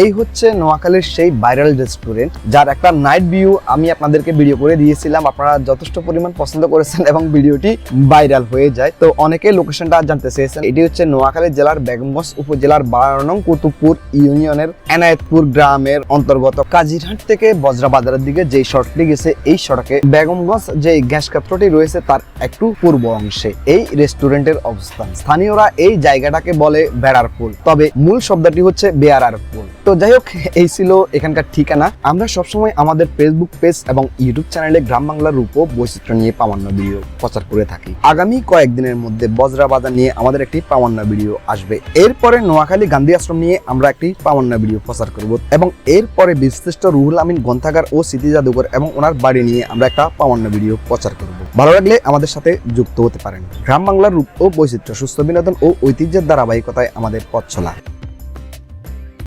এই হচ্ছে নোয়াখালীর সেই ভাইরাল রেস্টুরেন্ট যার একটা নাইট ভিউ আমি আপনাদেরকে ভিডিও করে দিয়েছিলাম। আপনারা যথেষ্ট পরিমাণ পছন্দ করেছেন এবং ভিডিওটি ভাইরাল হয়ে যায়। তো অনেকে লোকেশনটা জানতে চেয়েছেন। এটি হচ্ছে নোয়াখালী জেলার বেগমগঞ্জ উপজেলার বারানং কুতুবপুর ইউনিয়নের এনায়েতপুর গ্রামের অন্তর্গত। কাজিরহাট থেকে বজরা বাজারের দিকে যেই সড়কটি গেছে, এই সড়কে বেগমগঞ্জ যে গ্যাস ক্ষেত্রটি রয়েছে, তার একটু পূর্ব অংশে এই রেস্টুরেন্টের অবস্থান। স্থানীয়রা এই জায়গাটাকে বলে বেড়ার পুল। তবে মূল শব্দটি হচ্ছে বেয়ারার পুল। তো যাই হোক, এই ছিল এখানকার ঠিকানা। আমরা সবসময় আমাদের ফেসবুক পেজ এবং ইউটিউব চ্যানেলে গ্রাম বাংলার রূপ বৈচিত্র্য নিয়ে পামান্য ভিডিও প্রচার করে থাকি। আগামী কয়েকদিনের মধ্যে বজরা বাজার নিয়ে আমাদের একটি পামান্য ভিডিও আসবে। এরপরে নোয়াখালী গান্ধী আশ্রম নিয়ে আমরা একটি পামান্য ভিডিও প্রচার করব এবং এরপরে বিশিষ্ট রুহুল আমিন, গ্রন্থাগার ও স্মৃতি জাদুঘর এবং ওনার বাড়ি নিয়ে আমরা একটা পামান্য ভিডিও প্রচার করব। ভালো লাগলে আমাদের সাথে যুক্ত হতে পারেন। গ্রাম বাংলার রূপ ও বৈচিত্র্য, সুস্থ বিনোদন ও ঐতিহ্যের ধারাবাহিকতায় আমাদের পথ চলা।